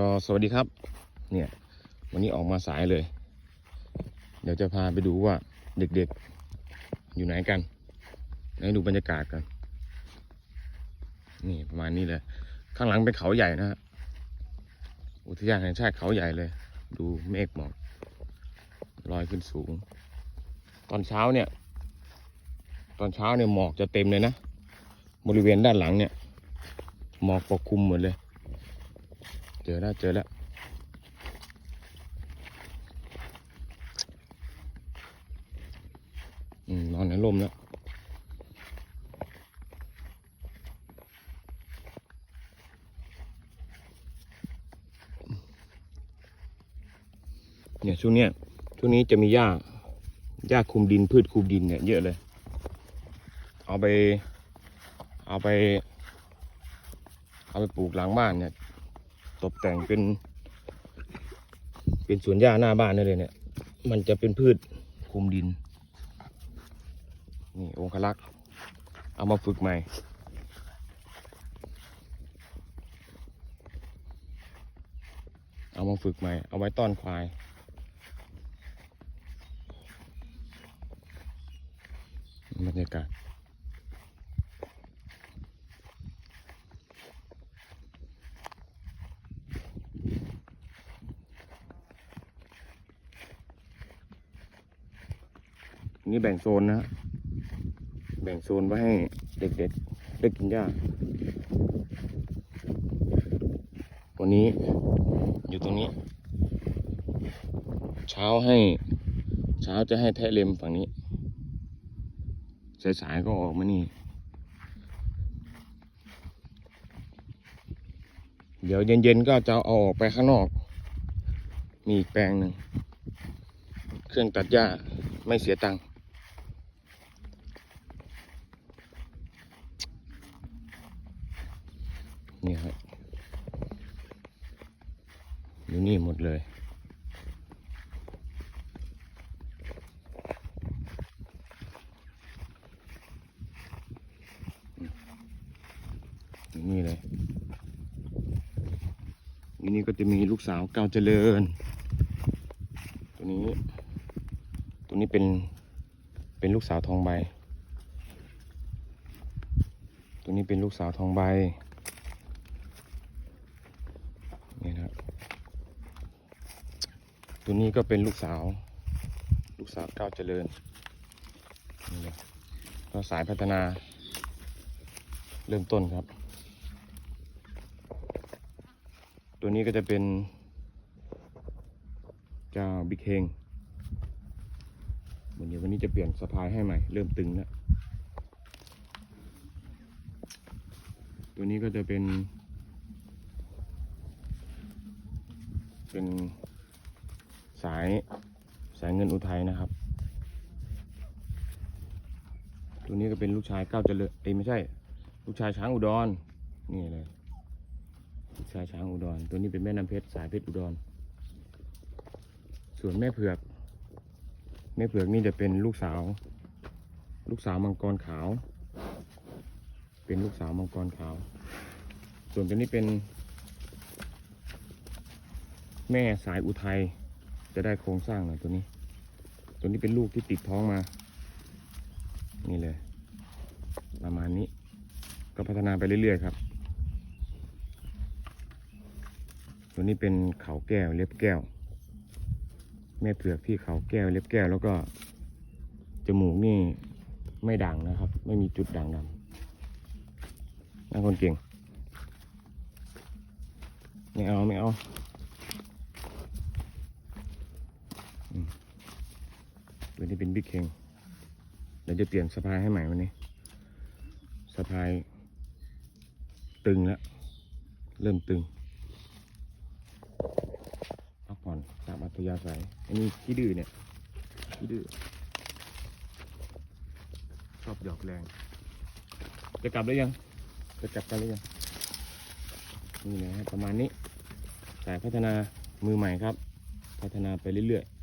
ก็สวัสดีครับ เนี่ย วันนี้ออกมาสายเลย เดี๋ยวจะพาไปดูว่าเด็กๆ อยู่ไหนกันให้ดูบรรยากาศกัน นี่ประมาณนี้เลย ข้างหลังเป็นเขาใหญ่นะฮะอุทยานแห่งชาติเขาใหญ่เลย ดูเมฆหมอกลอยขึ้นสูง ตอนเช้าเนี่ย ตอนเช้าเนี่ยหมอกจะเต็มเลยนะ บริเวณด้านหลังเนี่ย หมอกปกคลุมหมดเลย เจอแล้วเจอแล้วอืมนอนในร่มแล้วเนี่ยช่วงเนี้ยช่วงนี้จะมีหญ้าหญ้าคลุมดินพืชคลุมดินเนี่ยเยอะเลย เอาไป เอาไป เอาไปปลูกหลังบ้านเนี่ย ตกแต่งเป็น เป็นสวนหญ้าหน้าบ้านได้เลยเนี่ย มันจะเป็นพืชคุมดิน นี่องคลักษ์เอามาฝึกใหม่เอามาฝึกใหม่ เอาไว้ต้อนควาย บรรยากาศ นี่แบ่งโซนนะ แบ่งโซนไว้ให้เด็กๆได้กินหญ้า วันนี้อยู่ตรงนี้ เช้าให้ เช้าจะให้แทะเล็มฝั่งนี้ สายๆก็ออกมานี่ เดี๋ยวเย็นๆก็จะเอาออกไปข้างนอก มีอีกแปลงหนึ่ง เครื่องตัดหญ้าไม่เสียตังค์ นี่ครับอยู่นี่หมดเลย อยู่นี่เลยอยู่นี่ก็จะมีลูกสาวเก้าเจริญ ตัวนี้ ตัวนี้เป็น เป็นลูกสาวทองใบ ตัวนี้เป็นลูกสาวทองใบ นี่นะครับ ตัวนี้ก็เป็นลูกสาว ลูกสาวก้าวเจริญนี่เลยก็สายพัฒนา เริ่มต้นครับ ตัวนี้ก็จะเป็น เจ้าบิ๊กเฮงวันนี้วันนี้จะเปลี่ยนสะพายให้ใหม่ เริ่มตึงแล้วตัวนี้ก็จะเป็น เป็น สายสายเงินอุทัยนะครับ ตัวนี้ก็เป็นลูกชายก้าวเจริญเอ้ยไม่ใช่ ลูกชายช้างอุดรนี่เลยลูกชายช้างอุดร ตัวนี้เป็นแม่น้ำเพชรสายเพชรอุดร ส่วนแม่เผือก แม่เผือกนี่จะเป็นลูกสาว ลูกสาวมังกรขาว เป็นลูกสาวมังกรขาว ส่วนตัวนี้เป็น แม่สายอุทัย จะได้โครงสร้างหน่อยตัวนี้ ตัวนี้เป็นลูกที่ติดท้องมา นี่เลย ประมาณนี้ ก็พัฒนาไปเรื่อยๆครับ ตัวนี้เป็นเขาแก้วเล็บแก้ว แม่เผือกที่เขาแก้วเล็บแก้วแล้วก็ จมูกนี่ไม่ด่างนะครับ ไม่มีจุดด่างดำน่าคนเก่ง ไม่เอาไม่เอาอืม ตัวนี้เป็นบิ๊กเคงเดี๋ยวจะเปลี่ยนสะพายให้ใหม่วันนี้สะพายตึงแล้ว เริ่มตึงพักผ่อนตามอัธยาศัยอันนี้ขี้ดื้อเนี่ยขี้ดื้อชอบหยอกแรง จะกลับแล้วยัง จะกลับกันหรือยังนี่นะฮะประมาณนี้สายพัฒนามือใหม่ครับ พัฒนาไปเรื่อยๆ